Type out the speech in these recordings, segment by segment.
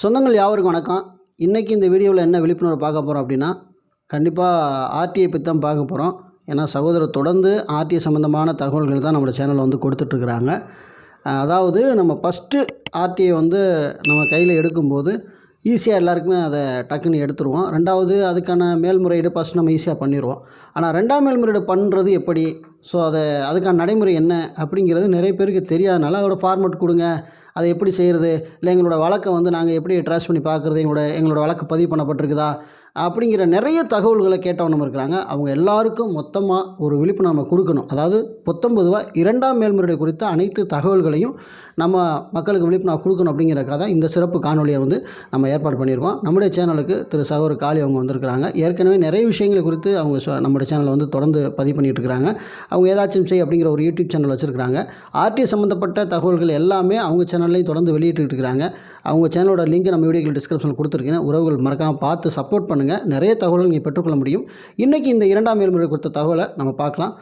சொந்தங்கள் யாவருக்கும் வணக்கம். இன்றைக்கி இந்த வீடியோவில் என்ன விழிப்புணர்வு பார்க்க போகிறோம் அப்படின்னா கண்டிப்பாக ஆர்டிஐ பற்றி தான் பார்க்க போகிறோம் ஏன்னா சகோதரர் தொடர்ந்து ஆர்டிஐ சம்மந்தமான தகவல்கள் தான் நம்ம சேனலில் வந்து கொடுத்துட்ருக்குறாங்க. அதாவது நம்ம ஃபஸ்ட்டு ஆர்டிஐ வந்து நம்ம கையில் எடுக்கும்போது ஈஸியாக எல்லாருக்குமே அதை டக்குன்னு எடுத்துருவோம். ரெண்டாவது அதுக்கான மேல்முறையீடு ஃபஸ்ட் நம்ம ஈஸியாக பண்ணிடுவோம் ஆனால் ரெண்டாம் மேல்முறையீடு பண்ணுறது எப்படி? ஸோ அதை அதுக்கான நடைமுறை என்ன அப்படிங்கிறது நிறைய பேருக்கு தெரியாதனால அதோட ஃபார்மேட் கொடுங்க. அதை எப்படி செய்கிறது? இல்லை எங்களோட வழக்கை வந்து நாங்கள் எப்படி ட்ரேஸ் பண்ணி பார்க்குறது? எங்களோட எங்களோட வழக்கு பதிவு பண்ணப்பட்டிருக்குதா? அப்படிங்கிற நிறைய தகவல்களை கேட்டவனும் இருக்கிறாங்க. அவங்க எல்லாருக்கும் மொத்தமாக ஒரு விழிப்பு நம்ம கொடுக்கணும். அதாவது பொத்தொம்பதுவாக இரண்டாம் மேல்முறை குறித்த அனைத்து தகவல்களையும் நம்ம மக்களுக்கு விழிப்புணர்வு கொடுக்கணும் அப்படிங்கிறக்காக தான் இந்த சிறப்பு காணொலியை வந்து நம்ம ஏற்பாடு பண்ணியிருக்கோம். நம்முடைய சேனலுக்கு திரு சகோர் காளி அவங்க வந்திருக்கிறாங்க. ஏற்கனவே நிறைய விஷயங்களை குறித்து அவங்க நம்முடைய சேனலை வந்து தொடர்ந்து பதிவு பண்ணிட்டு இருக்கிறாங்க அவங்க ஏதாச்சும் செய் அப்படிங்கிற ஒரு யூடியூப் சேனல் வச்சுருக்கிறாங்க. ஆர்டிஐ சம்மந்தப்பட்ட தகவல்கள் எல்லாமே அவங்க சேனல்லையும் தொடர்ந்து வெளியிட்டு இருக்கிறாங்க அவங்க சேனலோட லிங்க் நம்ம வீடியோக்கள் டிஸ்கிரிப்ஷனில் கொடுத்துருக்கேன். உறவுகள் மறக்காமல் பார்த்து சப்போர்ட் பண்ணுங்கள் நிறைய தகவல்கள் நீங்கள் பெற்றுக்கொள்ள முடியும். இன்றைக்கி இந்த இரண்டாம் மேல்முறை கொடுத்த தகவலை நம்ம பார்க்கலாம்.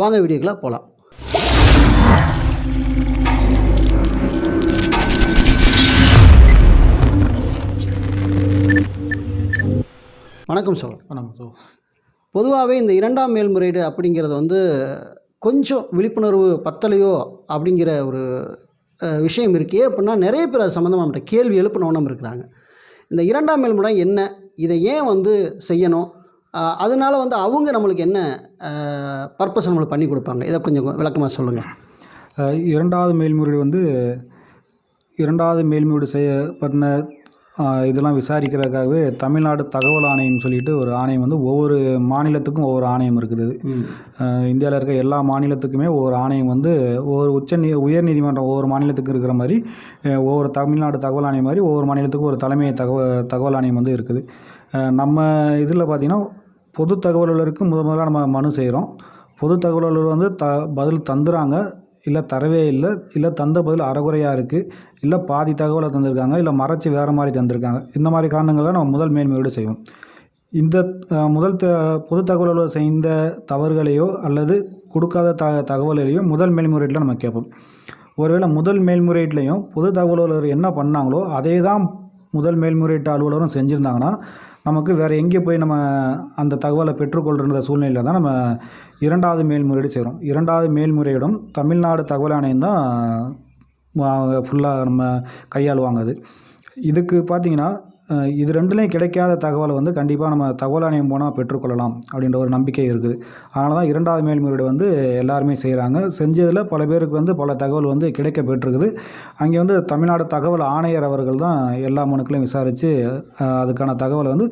வாங்க வீடியோக்குள்ளே போகலாம் வணக்கம் சார். வணக்கம் ஸோ பொதுவாகவே இந்த இரண்டாம் மேல்முறையீடு அப்படிங்கிறது வந்து கொஞ்சம் விழிப்புணர்வு பத்தலையோ அப்படிங்கிற ஒரு விஷயம் இருக்கே. அப்படின்னா நிறைய பேர் அது சம்மந்தமாக நம்மகிட்ட கேள்வி எழுப்பினவனும் இருக்கிறாங்க. இந்த இரண்டாம் மேல்முறை என்ன? இதை ஏன் வந்து செய்யணும்? அதனால் அதனால வந்து அவங்க நம்மளுக்கு என்ன பர்பஸ் நம்மளுக்கு பண்ணி கொடுப்பாங்க? இதை கொஞ்சம் விளக்கமாக சொல்லுங்கள் இரண்டாவது மேல்முறை வந்து இரண்டாவது மேல்முறை செய்ய பண்ண இதெல்லாம் விசாரிக்கிறதுக்காகவே தமிழ்நாடு தகவல் ஆணையம் சொல்லிட்டு ஒரு ஆணையம் வந்து ஒவ்வொரு மாநிலத்துக்கும் ஒவ்வொரு ஆணையம் இருக்குது. இந்தியாவில் இருக்க எல்லா மாநிலத்துக்குமே ஒவ்வொரு ஆணையம் வந்து ஒவ்வொரு உச்ச நீ உயர் நீதிமன்றம் ஒவ்வொரு மாநிலத்துக்கும் இருக்கிற மாதிரி ஒவ்வொரு தமிழ்நாடு தகவல் ஆணையம் மாதிரி ஒவ்வொரு மாநிலத்துக்கும் ஒரு தலைமை தகவல் தகவல் ஆணையம் வந்து இருக்குது. நம்ம இதில் பார்த்திங்கன்னா பொது தகவல்களுக்கு முத முதல்ல நம்ம மனு செய்கிறோம் பொது தகவல்கள் வந்து த பதில் தந்துறாங்க. இல்லை தரவே இல்லை இல்லை தந்த பதில் அறகுறையாக இருக்குது இல்லை பாதி தகவலை தந்திருக்காங்க இல்லை மறைச்சி வேறு மாதிரி தந்திருக்காங்க. இந்த மாதிரி காரணங்கள்லாம் நம்ம முதல் மேன்மையோடு செய்வோம். இந்த முதல் த பொது தகவலோடு செய்த தவறுகளையோ அல்லது கொடுக்காத த தகவல்களையோ முதல் மேல்முறையீட்டில் நம்ம கேட்போம். ஒருவேளை முதல் மேல்முறையீட்லையும் பொது தகவலர் என்ன பண்ணாங்களோ அதே தான் முதல் மேல்முறையீட்டு அலுவலரும் செஞ்சுருந்தாங்கன்னா நமக்கு வேறு எங்கே போய் நம்ம அந்த தகவலை பெற்றுக்கொள்கிற சூழ்நிலையில் தான் நம்ம இரண்டாவது மேல்முறையீடு செய்கிறோம் இரண்டாவது மேல்முறையீடும் தமிழ்நாடு தகவல் ஆணையம் தான் ஃபுல்லாக நம்ம கையாளுவாங்க அது. இதுக்கு பார்த்தீங்கன்னா இது ரெண்டுலேயும் கிடைக்காத தகவலை வந்து கண்டிப்பாக நம்ம தகவல் ஆணையம் போனால் பெற்றுக்கொள்ளலாம் அப்படின்ற ஒரு நம்பிக்கை இருக்குது. அதனால தான் இரண்டாவது மேல்முறையீடு வந்து எல்லாருமே செய்கிறாங்க செஞ்சதில் பல பேருக்கு வந்து பல தகவல் வந்து கிடைக்க பெற்றிருக்குது. அங்கே வந்து தமிழ்நாடு தகவல் ஆணையர் அவர்கள் தான் எல்லா மனுக்களையும் விசாரித்து அதுக்கான தகவலை வந்து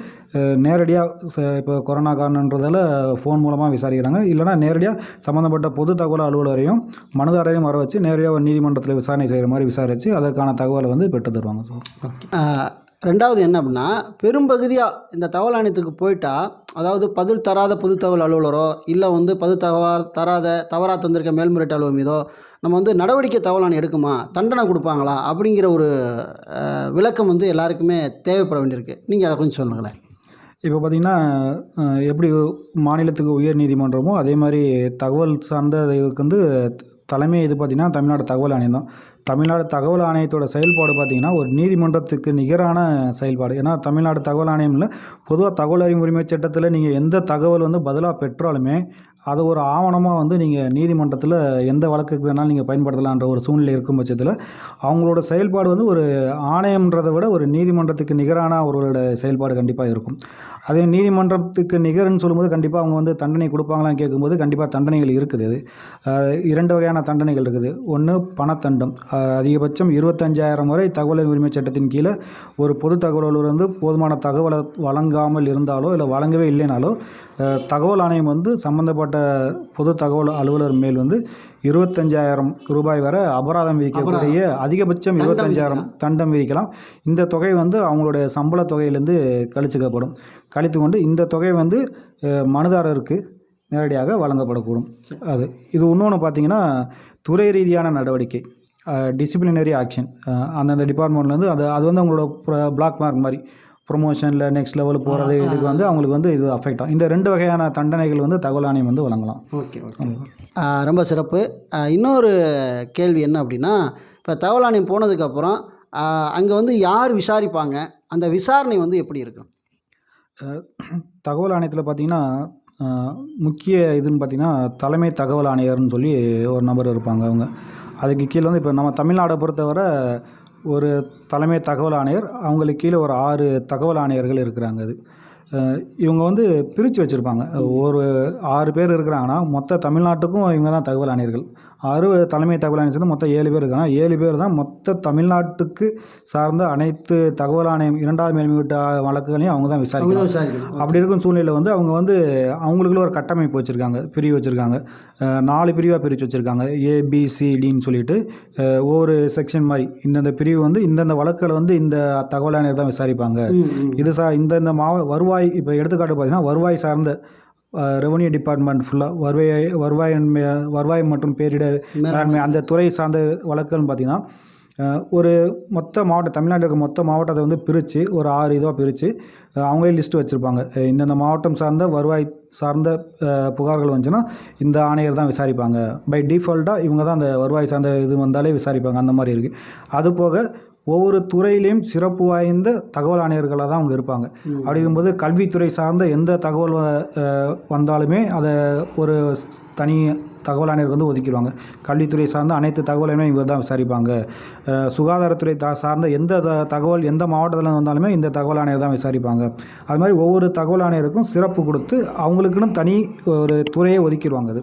நேரடியாக இப்போ கொரோனா காரணன்றதால் ஃபோன் மூலமாக விசாரிக்கிறாங்க. இல்லைனா நேரடியாக சம்மந்தப்பட்ட பொது தகவல் அலுவலரையும் மனுதாரரையும் வர வச்சு நேரடியாக ஒரு நீதிமன்றத்தில் விசாரணை செய்கிற மாதிரி விசாரித்து அதற்கான தகவலை வந்து பெற்று தருவாங்க. ஸோ ரெண்டாவது என்ன அப்படின்னா பெரும்பகுதியாக இந்த தகவல் ஆணையத்துக்கு போயிட்டா அதாவது பதில் தராத பொது தகவல் அலுவலரோ இல்லை வந்து பது தகவ தராத தவறாக தந்திருக்க மேல்முறையீட்டு அலுவலர் மீதோ நம்ம வந்து நடவடிக்கை தகவல் ஆணையம் எடுக்குமா தண்டனை கொடுப்பாங்களா அப்படிங்கிற ஒரு விளக்கம் வந்து எல்லாருக்குமே தேவைப்பட வேண்டியிருக்கு. நீங்கள் அதை கொஞ்சம் சொல்லுங்களேன். இப்போ பார்த்திங்கன்னா எப்படி மாநிலத்துக்கு உயர் நீதிமன்றமோ அதே மாதிரி தகவல் சார்ந்த இதுக்கு வந்து தலைமை இது பார்த்திங்கன்னா தமிழ்நாடு தகவல் ஆணையம் தான். தமிழ்நாடு தகவல் ஆணையத்தோட செயல்பாடு பார்த்திங்கன்னா ஒரு நீதிமன்றத்துக்கு நிகரான செயல்பாடு. ஏன்னா தமிழ்நாடு தகவல் ஆணையம்ல பொதுவாக தகவல் அறிவு உரிமை சட்டத்தில் நீங்கள் எந்த தகவல் வந்து பதிலாக பெற்றாலுமே அதை ஒரு ஆவணமாக வந்து நீங்கள் நீதிமன்றத்தில் எந்த வழக்குக்கு வேணாலும் நீங்கள் பயன்படுத்தலான்ற ஒரு சூழ்நிலை இருக்கும் பட்சத்தில் அவங்களோட செயல்பாடு வந்து ஒரு ஆணையம்ன்றதை விட ஒரு நீதிமன்றத்துக்கு நிகரான அவர்களோட செயல்பாடு கண்டிப்பாக இருக்கும். அதே நீதிமன்றத்துக்கு நிகர்னு சொல்லும்போது கண்டிப்பாக அவங்க வந்து தண்டனை கொடுப்பாங்களான்னு கேட்கும்போது கண்டிப்பாக தண்டனைகள் இருக்குது. அது இரண்டு வகையான தண்டனைகள் இருக்குது. ஒன்று பணத்தண்டம். அதிகபட்சம் இருபத்தஞ்சாயிரம் வரை தகவல் உரிமை சட்டத்தின் கீழே ஒரு பொது தகவல் வந்து போதுமான தகவலை வழங்காமல் இருந்தாலோ இல்லை வழங்கவே இல்லைனாலோ தகவல் ஆணையம் வந்து சம்மந்தப்பட்ட பொது தகவல் அலுவலர் மேல் வந்து இருபத்தஞ்சாயிரம் ரூபாய் வரை அபராதம் விதிக்கக்கூடிய அதிகபட்சம் இருபத்தஞ்சாயிரம் தண்டம் விதிக்கலாம். இந்த தொகை வந்து அவங்களுடைய சம்பள தொகையிலேருந்து கழிச்சுக்கப்படும். கழித்து கொண்டு இந்த தொகை வந்து மனுதாரருக்கு நேரடியாக வழங்கப்படக்கூடும். அது இது இன்னொன்று பார்த்தீங்கன்னா துறை ரீதியான நடவடிக்கை. டிசிப்ளினரி ஆக்ஷன் அந்தந்த டிபார்ட்மெண்ட்லேருந்து அது அது வந்து அவங்களோட பிளாக் மார்க் மாதிரி. ப்ரொமோஷனில் நெக்ஸ்ட் லெவல் போகிறது இதுக்கு வந்து அவங்களுக்கு வந்து இது அஃபெக்ட் ஆகும். இந்த ரெண்டு வகையான தண்டனைகள் வந்து தகவல் ஆணையம் வந்து வழங்கலாம். ஓகே ஓகே ரொம்ப சிறப்பு. இன்னொரு கேள்வி என்ன அப்படின்னா இப்போ தகவல் ஆணையம் போனதுக்கப்புறம் அங்கே வந்து யார் விசாரிப்பாங்க? அந்த விசாரணை வந்து எப்படி இருக்கும்? தகவல் ஆணையத்தில் பார்த்தீங்கன்னா முக்கிய இதுன்னு பார்த்தீங்கன்னா தலைமை தகவல் ஆணையர்னு சொல்லி ஒரு நபர் இருப்பாங்க அவங்க. அதுக்கு கீழே வந்து இப்போ நம்ம தமிழ்நாடை பொறுத்தவரை ஒரு தலைமை தகவல் ஆணையர் அவங்களுக்கு கீழே ஒரு ஆறு தகவல் ஆணையர்கள் இருக்கிறாங்க அது. இவங்க வந்து பிரித்து வச்சுருப்பாங்க. ஒரு ஆறு பேர் இருக்கிறாங்கன்னா மொத்த தமிழ்நாட்டுக்கும் இவங்க தான் தகவல் ஆணையர்கள். ஆறு தலைமை தகவல் ஆணையர் சேர்ந்து மொத்தம் ஏழு பேர் இருக்காங்க. ஏழு பேர் தான் மொத்த தமிழ்நாட்டுக்கு சார்ந்த அனைத்து தகவல் ஆணையம் இரண்டாவது மேல்முறையீட்டு வழக்குகளையும் அவங்க தான் விசாரிக்கணும். அப்படி இருக்கும் சூழ்நிலையில் வந்து அவங்க வந்து அவங்களுக்குள்ள ஒரு கட்டமைப்பு வச்சுருக்காங்க. பிரிவு வச்சுருக்காங்க. நாலு பிரிவாக பிரித்து வச்சுருக்காங்க. ஏபிசிடின்னு சொல்லிட்டு ஒவ்வொரு செக்ஷன் மாதிரி இந்தந்த பிரிவு வந்து இந்தந்த வழக்குகளை வந்து இந்த தகவல் ஆணையர் தான் விசாரிப்பாங்க. இது சா இந்தந்த மாவ வருவாய் இப்போ எடுத்துக்காட்டு பார்த்தீங்கன்னா வருவாய் சார்ந்த ரெவன்யூ டிபார்ட்மெண்ட் ஃபுல்லாக வருவாய் வருவாய் வருவாய் மற்றும் பேரிடர் மேலாண்மை. அந்த துறை சார்ந்த வழக்குன்னு பார்த்தீங்கன்னா ஒரு மொத்த மாவட்டம் தமிழ்நாட்டில் இருக்க மொத்த மாவட்டத்தை வந்து பிரித்து ஒரு ஆறு இதுவாக பிரித்து அவங்களே லிஸ்ட் வச்சுருப்பாங்க. இந்தந்த மாவட்டம் சார்ந்த வருவாய் சார்ந்த புகார்கள் வந்துச்சுன்னா இந்த ஆணையர் தான் விசாரிப்பாங்க. பை டிஃபால்ட்டாக இவங்க தான் அந்த வருவாய் சார்ந்த இது வந்தாலே விசாரிப்பாங்க. அந்த மாதிரி இருக்குது அது போக ஒவ்வொரு துறையிலையும் சிறப்பு வாய்ந்த தகவல் ஆணையர்களாக தான் அவங்க இருப்பாங்க. அப்படிங்கும்போது கல்வித்துறை சார்ந்த எந்த தகவல் வந்தாலுமே அதை ஒரு தனி தகவல் ஆணையருக்கு வந்து ஒதுக்கிடுவாங்க. கல்வித்துறை சார்ந்த அனைத்து தகவலையுமே இவர் தான் விசாரிப்பாங்க. சுகாதாரத்துறை த சார்ந்த எந்த த தகவல் எந்த மாவட்டத்தில் வந்தாலுமே இந்த தகவல் ஆணையர் தான் விசாரிப்பாங்க. அது மாதிரி ஒவ்வொரு தகவல் ஆணையருக்கும் சிறப்பு கொடுத்து அவங்களுக்குன்னு தனி ஒரு துறையை ஒதுக்கிடுவாங்க அது.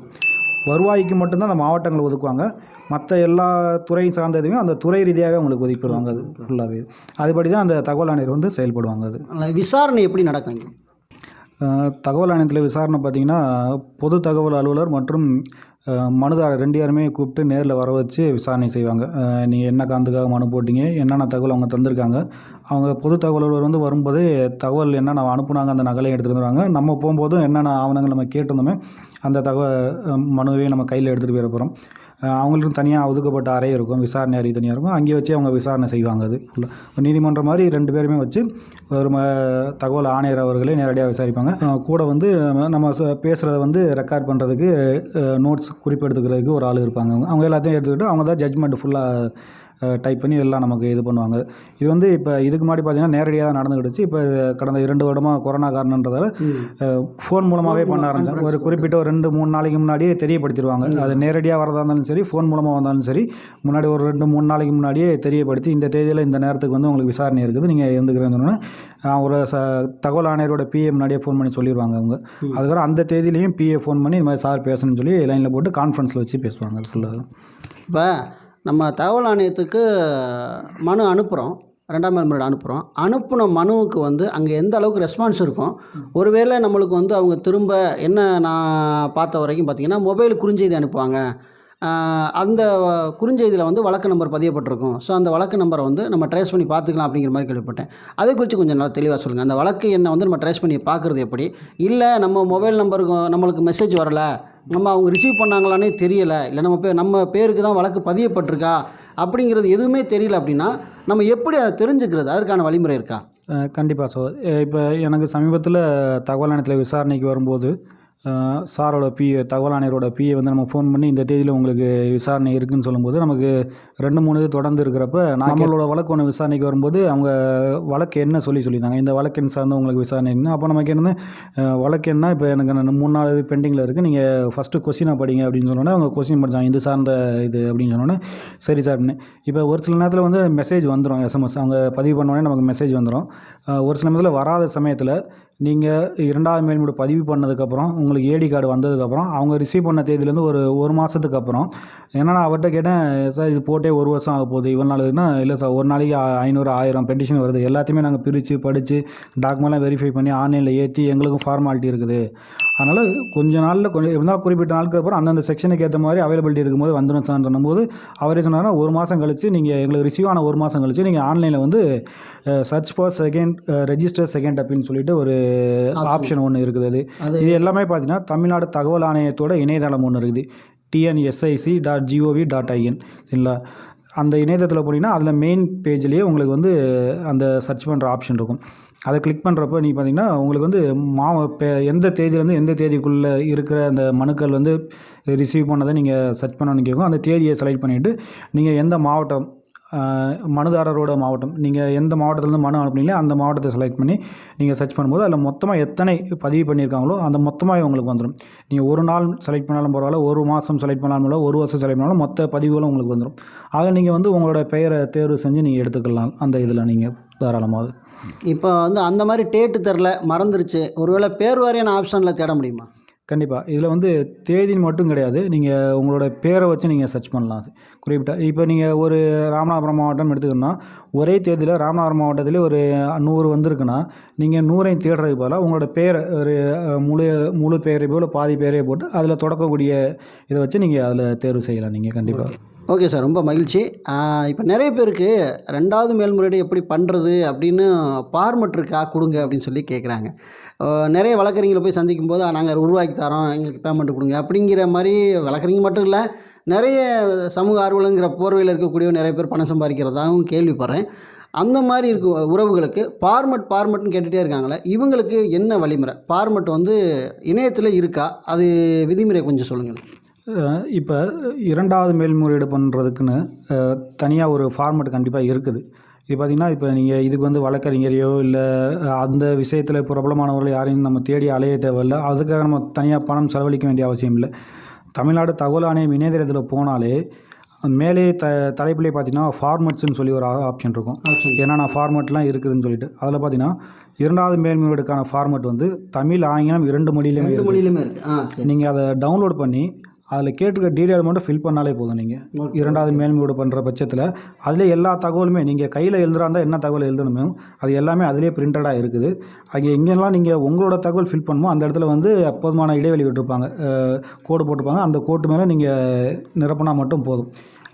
வருவாய்க்கு மட்டும்தான் அந்த மாவட்டங்களை ஒதுக்குவாங்க. மற்ற எல்லா துறை சார்ந்ததுமே அந்த துறை ரீதியாகவே அவங்களுக்கு ஒதுக்கிடுவாங்க அது ஃபுல்லாகவே அதுபடி தான் அந்த தகவல் ஆணையர் வந்து செயல்படுவாங்க அது. விசாரணை எப்படி? அஹ், தகவல் ஆணையத்தில் விசாரணை பார்த்திங்கன்னா பொது தகவல் அலுவலர் மற்றும் மனுதாரர் ரெண்டு யாருமே கூப்பிட்டு நேரில் வர வச்சு விசாரணை செய்வாங்க. நீங்கள் என்ன காந்துக்காக மனு போட்டீங்க? என்னென்ன தகவல் அவங்க தந்திருக்காங்க? அவங்க பொது தகவல் வந்து வரும்போது தகவல் என்னென்ன அனுப்புனாங்க அந்த நகலை எடுத்துகிட்டு வந்துருவாங்க நம்ம போகும்போதும் என்னென்ன ஆவணங்கள் நம்ம கேட்டிருந்தோமே அந்த தகவல் மனுவையும் நம்ம கையில் எடுத்துகிட்டு போயிட போகிறோம் அவங்களுக்கும் தனியாக ஒதுக்கப்பட்ட அறை இருக்கும் விசாரணை அறை தனியாக இருக்கும். அங்கே வச்சு அவங்க விசாரணை செய்வாங்க அது. ஃபுல்லாக நீதிமன்றம் மாதிரி ரெண்டு பேருமே வச்சு ஒரு ம தகவல் ஆணையர் அவர்களே நேரடியாக விசாரிப்பாங்க. கூட வந்து நம்ம- நம்ம பேசுகிறத வந்து ரெக்கார்ட் பண்ணுறதுக்கு நோட்ஸ் குறிப்பெடுத்துக்கிறதுக்கு ஒரு ஆள் இருப்பாங்க. அவங்க. அவங்க எல்லாத்தையும் எடுத்துக்கிட்டு அவங்க தான் ஜட்ஜ்மெண்ட் ஃபுல்லாக டைப் பண்ணி எல்லாம் நமக்கு இது பண்ணுவாங்க. இது வந்து இப்போ இதுக்கு முன்னாடி பார்த்தீங்கன்னா நேரடியாக தான் நடந்துக்கிடுச்சு இப்போ கடந்த இரண்டு வருடமாக கொரோனா காரணன்றதால ஃபோன் மூலமாகவே பண்ண ஆரம்பிச்சாங்க. ஒரு குறிப்பிட்ட ஒரு ரெண்டு மூணு நாளைக்கு முன்னாடியே தெரியப்படுத்திடுவாங்க. அது நேரடியாக வரதா இருந்தாலும் சரி ஃபோன் மூலமாக வந்தாலும் சரி முன்னாடி ஒரு ரெண்டு மூணு நாளைக்கு முன்னாடியே தெரியப்படுத்தி இந்த தேதியில் இந்த நேரத்துக்கு வந்து உங்களுக்கு விசாரணை இருக்குது. நீங்கள் இருந்துக்கிறேன்னு ஒரு ச தகவல் ஆணையரோட பிஏ முன்னாடியே ஃபோன் பண்ணி சொல்லிடுவாங்க அவங்க. அதுக்கப்புறம் அந்த தேதியிலையும் பிஏ ஃபோன் பண்ணி இந்த மாதிரி சார் பேசணும்னு சொல்லி லைனில் போட்டு கான்ஃபரன்ஸில் வச்சு பேசுவாங்க ஃபுல்லாக இப்போ நம்ம தகவல் ஆணையத்துக்கு மனு அனுப்புகிறோம் ரெண்டாம் மேல்முறையீடு அனுப்புகிறோம் அனுப்புன மனுவுக்கு வந்து அங்கே எந்த அளவுக்கு ரெஸ்பான்ஸ் இருக்கும் ஒருவேளை நம்மளுக்கு வந்து அவங்க திரும்ப என்ன நான் பார்த்த வரைக்கும் பார்த்தீங்கன்னா மொபைல் குறுஞ்செய்தி அனுப்புவாங்க. அந்த குறுஞ்செய்தியில் வந்து வழக்கு நம்பர் பதியப்பட்டிருக்கும். ஸோ அந்த வழக்கு நம்பரை வந்து நம்ம ட்ரேஸ் பண்ணி பார்த்துக்கலாம் அப்படிங்கிற மாதிரி கேள்விப்பட்டேன். அதை குறித்து கொஞ்சம் நல்லா தெளிவாக சொல்லுங்கள் அந்த வழக்கு என்ன வந்து நம்ம ட்ரேஸ் பண்ணி பார்க்குறது எப்படி? இல்லை நம்ம மொபைல் நம்பருக்கு நம்மளுக்கு மெசேஜ் வரல. நம்ம அவங்க ரிசீவ் பண்ணாங்களானே தெரியலை. இல்லை நம்ம பே நம்ம பேருக்கு தான் வழக்கு பதியப்பட்டிருக்கா? அப்படிங்கிறது எதுவுமே தெரியல அப்படின்னா நம்ம எப்படி அதை தெரிஞ்சுக்கிறது? அதற்கான வழிமுறை இருக்கா? கண்டிப்பாக சார் இப்போ எனக்கு சமீபத்தில் தகவல் நிலையத்தில் விசாரணைக்கு வரும்போது சாரோட பிஏ தகவல் ஆணையரோட பிஏ வந்து நம்ம ஃபோன் பண்ணி இந்த தேதியில் உங்களுக்கு விசாரணை இருக்குன்னு சொல்லும்போது நமக்கு ரெண்டு மூணு இது தொடர்ந்து இருக்கிறப்ப நம்மளோட வழக்கு ஒன்று விசாரணைக்கு வரும்போது அவங்க வழக்கு என்ன சொல்லி சொல்லியிருந்தாங்க? இந்த வழக்கு சார்ந்த உங்களுக்கு விசாரணை என்ன? அப்போ நமக்கு என்ன வழக்கு என்ன? இப்போ எனக்கு மூணு நாள் பெண்டிங்கில் இருக்குது நீங்கள் ஃபஸ்ட்டு கொஸ்டினாக படிங்க அப்படின்னு சொன்னோன்னே அவங்க கொஸ்டின் படித்தாங்க இது சார்ந்த இது அப்படின்னு சொன்னோன்னே சரி சார்னு இப்போ ஒரு சில நேரத்தில் வந்து மெசேஜ் வந்துடும் எஸ்எம்எஸ் அவங்க பதிவு பண்ண உடனே நமக்கு மெசேஜ் வந்துடும் ஒரு சில நேரத்தில் வராத சமயத்தில் நீங்கள் இரண்டாவது மேல்முறை பதிவு பண்ணதுக்கப்புறம் உங்களுக்கு ஏடி கார்டு வந்ததுக்கப்புறம் அவங்க ரிசீவ் பண்ண தேதியிலேருந்து ஒரு ஒரு மாதத்துக்கு அப்புறம் என்னன்னா அவர்கிட்ட கேட்டேன் சார் இது போட்டே ஒரு வருஷம் ஆக போகுது. இவ்வளோ நாளுக்குன்னா இல்லை சார் ஒரு நாளைக்கு ஐநூறு ஆயிரம் பெட்டிஷன் வருது. எல்லாத்தையுமே நாங்கள் பிரித்து படித்து டாக்குமெண்ட்லாம் வெரிஃபை பண்ணி ஆன்லைனில் ஏற்றி எங்களுக்கும் ஃபார்மாலிட்டி இருக்குது. அதனால் கொஞ்ச நாளில் கொஞ்சம் இருந்தாலும் குறிப்பிட்ட நாளுக்கு அப்புறம் அந்தந்த செக்ஷனுக்கு ஏற்ற மாதிரி அவைலபிலிட்டி இருக்கும்போது வந்துடும் சார் சொன்னும்போது அவரே சொன்னார்னா ஒரு மாதம் கழிச்சு நீங்கள் எங்களுக்கு ரிசீவ் ஆன ஒரு மாதம் கழிச்சு நீங்கள் ஆன்லைனில் வந்து search for second register second அப்படின்னு சொல்லிட்டு ஒரு ஆப்ஷன் ஒன்று இருக்குது அது- இது எல்லாமே பார்த்தீங்கன்னா தமிழ்நாடு தகவல் ஆணையத்தோட இணையதளம் ஒன்று இருக்குது. TNSIC dot GOV dot IN சரிங்களா? அந்த இணையதளத்தில் போனீங்கன்னா அதில் மெயின் பேஜ்லேயே உங்களுக்கு வந்து அந்த சர்ச் பண்ணுற ஆப்ஷன் இருக்கும். அதை கிளிக் பண்ணுறப்ப நீங்கள் பார்த்தீங்கன்னா உங்களுக்கு வந்து மா பே- எந்த தேதியிலேருந்து எந்த தேதிக்குள்ளே இருக்கிற அந்த மனுக்கள் வந்து ரிசீவ் பண்ணதை நீங்கள் சர்ச் பண்ணணும்னு கேட்கும் அந்த தேதியை செலக்ட் பண்ணிவிட்டு நீங்கள் எந்த மாவட்டம் மனுதாரரோட மாவட்டம் நீங்கள் எந்த மாவட்டத்துலேருந்து மனு அனுப்புனீங்களோ அந்த மாவட்டத்தை செலக்ட் பண்ணி நீங்கள் சர்ச் பண்ணும்போது அதில் மொத்தமாக எத்தனை பதிவு பண்ணியிருக்காங்களோ அந்த மொத்தமாக உங்களுக்கு வந்துடும் நீங்கள் ஒரு நாள் செலக்ட் பண்ணாலும் பரவாயில்ல ஒரு மாதம் செலக்ட் பண்ணாலும் பரவாயில்ல, ஒரு வருஷம் செலக்ட் பண்ணாலும் மொத்த பதிவுகளும் உங்களுக்கு வந்துடும் அதில் நீங்கள் வந்து உங்களோட பெயரை தேர்வு செஞ்சு நீங்கள் எடுத்துக்கலாம் அந்த இதில் நீங்கள் தாராளமாக இப்போ வந்து அந்த மாதிரி டேட்டு தெரில மறந்துருச்சு. ஒருவேளை பேர் வாரியான ஆப்ஷனில் தேட முடியுமா? கண்டிப்பாக இதில் வந்து தேதின்னு மட்டும் கிடையாது. நீங்கள் உங்களோட பேரை வச்சு நீங்கள் சர்ச் பண்ணலாம். அது குறிப்பிட்ட இப்போ நீங்கள் ஒரு ராமநாதபுரம் மாவட்டம் எடுத்துக்கணும்னா ஒரே தேதியில் ராமநாதபுரம் மாவட்டத்திலே ஒரு நூறு வந்திருக்குன்னா நீங்கள் நூறையும் தேடுறதுக்கு பதிலாக உங்களோட பேரை ஒரு முழு முழு பேரை போல் பாதி பேரே போட்டு அதில் தொடக்கக்கூடிய இதை வச்சு நீங்கள் அதில் தேர்வு செய்யலாம் நீங்கள் கண்டிப்பாக ஓகே சார் ரொம்ப மகிழ்ச்சி. இப்போ நிறைய பேருக்கு ரெண்டாவது மேல்முறையீடு எப்படி பண்ணுறது அப்படின்னு பார்மெட் இருக்கா கொடுங்க அப்படின்னு சொல்லி கேட்குறாங்க நிறைய வழக்கறிஞர்களை போய் சந்திக்கும் போது நாங்கள் உருவாக்கி தரோம் எங்களுக்கு பேமெண்ட் கொடுங்க அப்படிங்கிற மாதிரி வழக்கறிஞர் மட்டும் இல்லை நிறைய சமூக ஆர்வலங்கிற போர்வையில் இருக்கக்கூடிய நிறைய பேர் பணம் சம்பாதிக்கிறதாகவும் கேள்விப்படுறேன். அந்த மாதிரி இருக்கும் உறவுகளுக்கு பார்மெட் பார்மெட்னு கேட்டுகிட்டே இருக்காங்களே இவங்களுக்கு என்ன வழிமுறை? பார்மெட் வந்து இணையத்தில் இருக்கா? அது விதிமுறை கொஞ்சம் சொல்லுங்கள் இப்போ இரண்டாவது மேல்முறையீடு பண்ணுறதுக்குன்னு தனியாக ஒரு ஃபார்மெட் கண்டிப்பாக இருக்குது. இது பார்த்திங்கன்னா இப்போ நீங்கள் இதுக்கு வந்து வழக்கறிஞரையோ இல்லை அந்த விஷயத்தில் பிரபலமானவர்கள் யாரையும் நம்ம தேடி அலைய தேவையில்லை. அதுக்காக நம்ம தனியாக பணம் செலவழிக்க வேண்டிய அவசியம் இல்லை. தமிழ்நாடு தகவல் ஆணையம் இணையதளத்தில் போனாலே மேலே த தலைப்பிலே பார்த்தீங்கன்னா ஃபார்மெட்ஸ்னு சொல்லி ஒரு ஆப்ஷன் இருக்கும். ஆப்ஷன். என்னென்ன ஃபார்மெட்லாம் இருக்குதுன்னு சொல்லிட்டு. அதில் பார்த்தீங்கன்னா இரண்டாவது மேல்முறையீடுக்கான ஃபார்மெட் வந்து தமிழ் ஆங்கிலம் இரண்டு மொழியிலுமே ரெண்டு இருக்குது மொழியிலுமே இருக்குது நீங்கள் அதை டவுன்லோட் பண்ணி அதில் கேட்டிருக்க டீட்டெயில் மட்டும் ஃபில் பண்ணாலே போதும் நீங்கள். இரண்டாவது மேல்முறையீடு பண்ணுற பட்சத்தில் அதில் எல்லா தகவலுமே நீங்கள் கையில் எழுதுறா இருந்தால் என்ன தகவல் எழுதணுமோ அது எல்லாமே அதிலே பிரிண்டடாக இருக்குது. அங்கே எங்கெல்லாம் நீங்கள் உங்களோட தகவல் ஃபில் பண்ணுமோ அந்த இடத்துல வந்து போதுமான இடைவெளி விட்டுருப்பாங்க. கோடு போட்டிருப்பாங்க. அந்த கோட்டு மேலே நீங்கள் நிரப்பினா மட்டும் போதும்.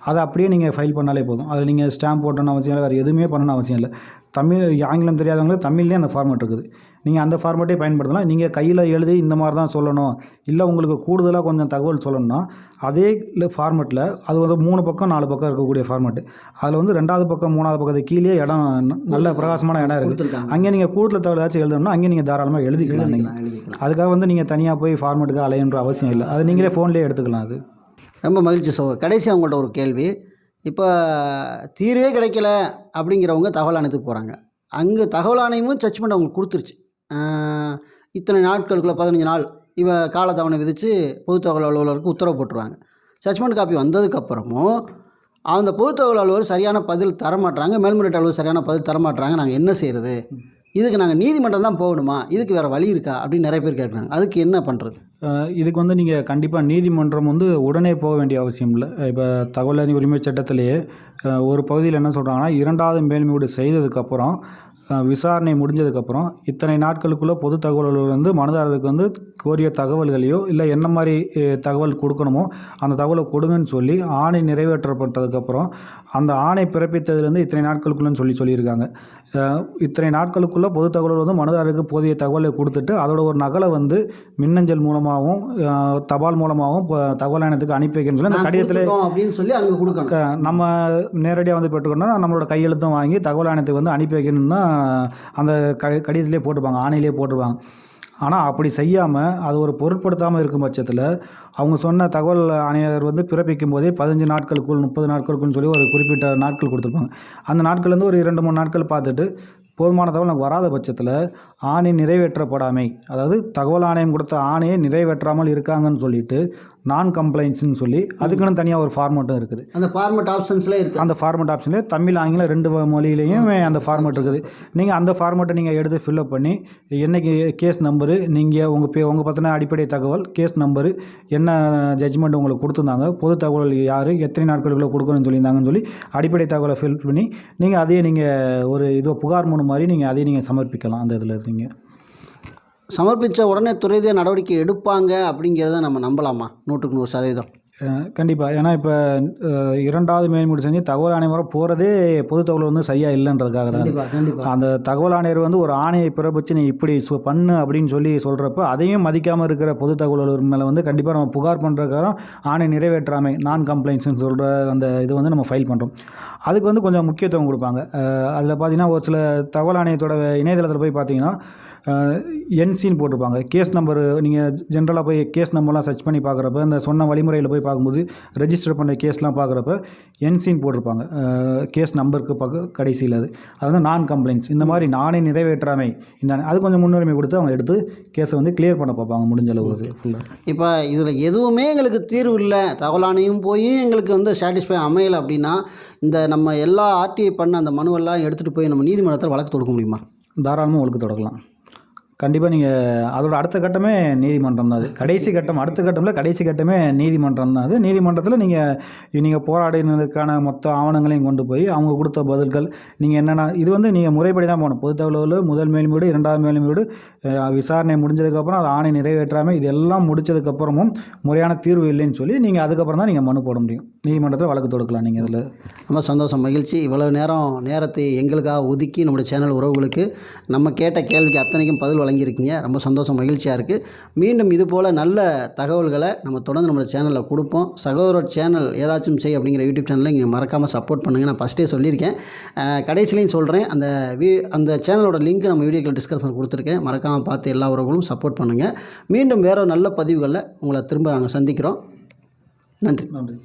அதை அப்படியே நீங்கள் ஃபைல் பண்ணாலே போதும். அதில் நீங்கள் ஸ்டாம்ப் போட்டணும் அவசியம் இல்லை வேறு எதுவுமே பண்ணணும் அவசியம் இல்லை. தமிழ் ஆங்கிலம் தெரியாதவங்களுக்கு தமிழ்லேயே அந்த ஃபார்மேட் இருக்குது. நீங்கள் அந்த ஃபார்மேட்டே பயன்படுத்தலாம். நீங்கள் கையில் எழுதி இந்த மாதிரி தான் சொல்லணும். இல்லை உங்களுக்கு கூடுதலாக கொஞ்சம் தகவல் சொல்லணும்னா அதே ஃபார்மேட்டில் அது வந்து மூணு பக்கம் நாலு பக்கம் இருக்கக்கூடிய ஃபார்மேட்டு அதில் வந்து ரெண்டாவது பக்கம் மூணாவது பக்கத்துக்கு கீழே இடம் நல்ல பிரகாசமான இடம் இருக்குது அங்கே நீங்கள் கூடுதல் தகவல் ஏதாச்சும் எழுதணும்னா அங்கே நீங்கள் தாராளமாக எழுதிக்கலாம் நீங்கள் அதுக்காக வந்து நீங்கள் தனியாக போய் ஃபார்மேட்டுக்கு அலையன்ற அவசியம் இல்லை. அது நீங்களே ஃபோன்லேயே எடுத்துக்கலாம் அது. ரொம்ப மகிழ்ச்சி சோ கடைசி அவங்கள்ட்ட ஒரு கேள்வி. இப்போ தீர்வே கிடைக்கல அப்படிங்கிறவங்க தகவல் ஆணையத்துக்கு போகிறாங்க அங்கே தகவல் ஆணையமும் ஜட்ஜ்மெண்ட் அவங்களுக்கு கொடுத்துருச்சு. இத்தனை நாட்களுக்குள்ள பதினஞ்சு நாள் இவ காலத்தவணை விதித்து பொது அலுவலருக்கு உத்தரவு போட்டுருவாங்க. சச்மெண்ட் காப்பி வந்ததுக்கப்புறமும் அந்த பொது அலுவலர் சரியான பதில் தரமாட்டுறாங்க மேல்முறையீட்டு அலுவலர் சரியான பதில் தரமாட்டுறாங்க நாங்கள் என்ன செய்கிறது இதுக்கு நாங்கள் நீதிமன்றம் தான் போகணுமா? இதுக்கு வேறு வழி இருக்கா? அப்படின்னு நிறைய பேர் கேட்குறாங்க அதுக்கு என்ன பண்ணுறது இதுக்கு வந்து நீங்கள் கண்டிப்பாக நீதிமன்றம் வந்து உடனே போக வேண்டிய அவசியம் இல்லை. இப்போ தகவல் அறிவு உரிமை சட்டத்திலேயே ஒரு பகுதியில் என்ன சொல்கிறாங்கன்னா இரண்டாவது மேல்முறையீடு செய்ததுக்கப்புறம் விசாரணை முடிஞ்சதுக்கப்புறம் இத்தனை நாட்களுக்குள்ளே பொது தகவல்கள் வந்து மனுதாரருக்கு வந்து கோரிய தகவல்களையோ இல்லை என்ன மாதிரி தகவல் கொடுக்கணுமோ அந்த தகவலை கொடுங்கன்னு சொல்லி ஆணை நிறைவேற்றப்பட்டதுக்கப்புறம் அந்த ஆணை பிறப்பித்ததுலேருந்து இத்தனை நாட்களுக்குள்ளன்னு சொல்லி சொல்லியிருக்காங்க. இத்தனை நாட்களுக்குள்ளே பொது தகவல் வந்து மனுதாரருக்கு போதிய தகவலை கொடுத்துட்டு அதோட ஒரு நகலை வந்து மின்னஞ்சல் மூலமாகவும் தபால் மூலமாகவும் தகவல் ஆணையத்துக்கு அனுப்பி வைக்கணும்னு சொல்லி அந்த கடிதத்தில் அப்படின்னு சொல்லி அங்கே கொடுக்கணும். நம்ம நேரடியாக வந்து பெற்றுக்கணும்னா நம்மளோட கையெழுத்தும் வாங்கி தகவல் ஆணையத்துக்கு வந்து அனுப்பி வைக்கணும்னா அந்த க கடிதத்திலே போட்டுப்பாங்க ஆணையிலே போட்டுருவாங்க ஆனால் அப்படி செய்யாமல் அது ஒரு பொருட்படுத்தாமல் இருக்கும் பட்சத்தில் அவங்க சொன்ன தகவல் ஆணையர் வந்து பிறப்பிக்கும் போதே பதினஞ்சு நாட்களுக்குள் முப்பது நாட்களுக்குள்னு சொல்லி ஒரு குறிப்பிட்ட நாட்கள் கொடுத்துருப்பாங்க. அந்த நாட்கள்லேருந்து ஒரு இரண்டு மூணு நாட்கள் பார்த்துட்டு போதுமான தகவல் நமக்கு வராத பட்சத்தில் ஆணை நிறைவேற்றப்படாமை அதாவது தகவல் ஆணையம் கொடுத்த ஆணையை நிறைவேற்றாமல் இருக்காங்கன்னு சொல்லிட்டு நான் கம்ப்ளைண்ட்ஸ்னு சொல்லி அதுக்குன்னு தனியாக ஒரு ஃபார்மேட்டும் இருக்குது. அந்த ஃபார்மட் ஆப்ஷன்ஸ்ல இருக்கு. அந்த ஃபார்மேட் ஆப்ஷன்லேயே தமிழ் ஆங்கிலம் ரெண்டு மொழியிலையும் அந்த ஃபார்மேட் இருக்குது. நீங்கள் அந்த ஃபார்மேட்டை நீங்கள் எடுத்து ஃபில்அப் பண்ணி என்னைக்கு கேஸ் நம்பரு நீங்கள் உங்கள் பே உங்கள் பற்றின அடிப்படை தகவல் கேஸ் நம்பரு என்ன ஜட்ஜ்மெண்ட் உங்களுக்கு கொடுத்துருந்தாங்க பொது தகவல் யார் எத்தனை நாட்களுக்குள்ளே கொடுக்கணும்னு சொல்லியிருந்தாங்கன்னு சொல்லி அடிப்படை தகவலை ஃபில் பண்ணி நீங்கள் அதையே நீங்கள் ஒரு இது புகார் மனு மாதிரி நீங்கள் அதையும் நீங்கள் சமர்ப்பிக்கலாம் அந்த இதில் நீங்கள் சமர்ப்பித்த உடனே துரித நடவடிக்கை எடுப்பாங்க அப்படிங்கிறத நம்ம நம்பலாமா? நூற்றுக்கு நூறு சதவீதம். கண்டிப்பாக ஏன்னா இப்போ இரண்டாவது மேல்முறை செஞ்சு தகவல் ஆணையம் வர போகிறதே பொது தகவல் வந்து சரியாக இல்லைன்றதுக்காக தான். அந்த தகவல் ஆணையர் வந்து ஒரு ஆணையை பிறப்பிச்சு நீ இப்படி சு பண்ணு அப்படின்னு சொல்லி சொல்கிறப்ப அதையும் மதிக்காமல் இருக்கிற பொது தகவல் மேலே வந்து கண்டிப்பாக நம்ம புகார் பண்ணுறதுக்காக ஆணை நிறைவேற்றாமை நான் கம்ப்ளைண்ட்ஸ்னு சொல்கிற அந்த இது வந்து நம்ம ஃபைல் பண்ணுறோம் அதுக்கு வந்து கொஞ்சம் முக்கியத்துவம் கொடுப்பாங்க. அதில் பார்த்தீங்கன்னா ஒரு சில தகவல் ஆணையத்தோட இணையதளத்தில் போய் பார்த்தீங்கன்னா என்சின்னு போட்டிருப்பாங்க. கேஸ் நம்பர் நீங்கள் ஜென்ரலாக போய் கேஸ் நம்பர்லாம் சர்ச் பண்ணி பார்க்குறப்ப இந்த சொன்ன வழிமுறையில் போய் பார்க்கும்போது ரெஜிஸ்டர் பண்ண கேஸ்லாம் பார்க்குறப்ப என்சின்னு போட்டிருப்பாங்க. கேஸ் நம்பருக்கு பக்க கடைசியில் அது. அது வந்து நான் கம்ப்ளைண்ட்ஸ் இந்த மாதிரி நானே நிறைவேற்றாமை. இந்த அது கொஞ்சம் முன்னுரிமை கொடுத்து அவங்க எடுத்து கேஸை வந்து கிளியர் பண்ண பார்ப்பாங்க முடிஞ்ச அளவுக்கு. இப்போ இதில் எதுவுமே எங்களுக்கு தீர்வு இல்லை. தகவலாணையும் போய் எங்களுக்கு வந்து சாட்டிஸ்ஃபை அமையலை அப்படின்னா இந்த நம்ம எல்லா ஆர்டிஐ பண்ண அந்த மனுவெல்லாம் எடுத்துகிட்டு போய் நம்ம நீதிமன்றத்தில் வழக்கு தொடுக்க முடியுமா? தாராளமாக ஒழுக்கு தொடக்கலாம் கண்டிப்பாக நீங்கள் அதோட அடுத்த கட்டமே நீதிமன்றம் தான் அது. கடைசி கட்டம் அடுத்த கட்டமில் கடைசி கட்டமே நீதிமன்றம் தான் அது. நீதிமன்றத்தில் நீங்கள் நீங்கள் போராடினதுக்கான மொத்த ஆவணங்களையும் கொண்டு போய் அவங்க கொடுத்த பதில்கள் நீங்கள் என்னென்ன இது வந்து நீங்கள் முறைப்படி தான் போகணும். பொது தகவலில் முதல் மேல்மீடு இரண்டாவது மேல்மீடு விசாரணை முடிஞ்சதுக்கப்புறம் அது ஆணை நிறைவேற்றாமல் இதெல்லாம் முடிச்சதுக்கப்புறமும் முறையான தீர்வு இல்லைன்னு சொல்லி நீங்கள் அதுக்கப்புறம் தான் நீங்கள் மனு போட முடியும். நீதிமன்றத்தில் வழக்கு தொடுக்கலாம் நீங்கள் இதில் ரொம்ப சந்தோஷம் மகிழ்ச்சி. இவ்வளோ நேரம் நேரத்தை எங்களுக்காக ஒதுக்கி நம்முடைய சேனல் உறவுகளுக்கு நம்ம கேட்ட கேள்விக்கு அத்தனைக்கும் பதில் வழங்கியிருக்கீங்க. ரொம்ப சந்தோஷம் மகிழ்ச்சியாக இருக்குது மீண்டும் இது போல் நல்ல தகவல்களை நம்ம தொடர்ந்து நம்ம சேனலில் கொடுப்போம். சகோதரர் சேனல் ஏதாச்சும் செய் அப்படிங்கிற யூடியூப் சேனலில் நீங்கள் மறக்காமல் சப்போர்ட் பண்ணுங்கள் நான் ஃபஸ்ட்டே சொல்லியிருக்கேன். கடைசிலையும் சொல்கிறேன் அந்த வீ அந்த சேனலோட லிங்க் நம்ம வீடியோக்கள் டிஸ்கிரிப்ஷன் கொடுத்துருக்கேன். மறக்காமல் பார்த்து எல்லா உறவுகளும் சப்போர்ட் பண்ணுங்கள் மீண்டும் வேறு நல்ல பதிவுகளில் உங்களை திரும்ப நாங்கள் சந்திக்கிறோம். நன்றி. நன்றி.